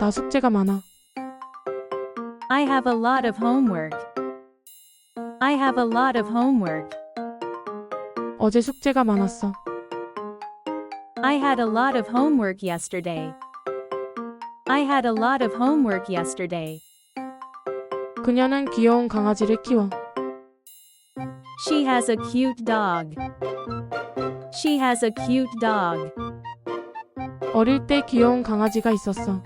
나 숙제가 많아. I have a lot of homework. I have a lot of homework. 어제 숙제가 많았어. I had a lot of homework yesterday. I had a lot of homework yesterday. 그녀는 귀여운 강아지를 키워. She has a cute dog. She has a cute dog. 어릴 때 귀여운 강아지가 있었어.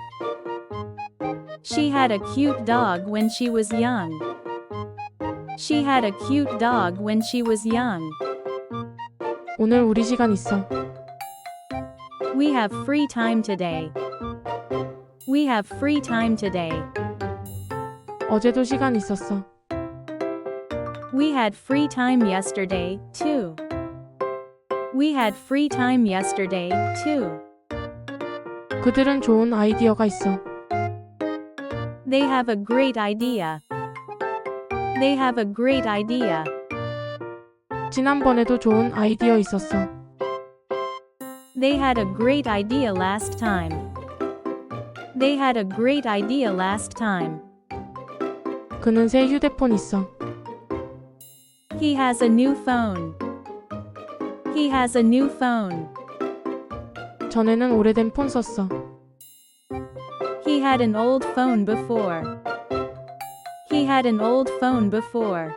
She had a cute dog when she was young. She had a cute dog when she was young. 오늘 우리 시간 있어. We have free time today. We have free time today. 어제도 시간 있었어. We had free time yesterday, too. We had free time yesterday, too. 그들은 좋은 아이디어가 있어. They have a great idea. They have a great idea. 지난번에도 좋은 아이디어 있었어. They had a great idea last time. They had a great idea last time. 그는 새 휴대폰 있어. He has a new phone. He has a new phone. 전에는 오래된 폰 썼어. He had an old phone before. He had an old phone before.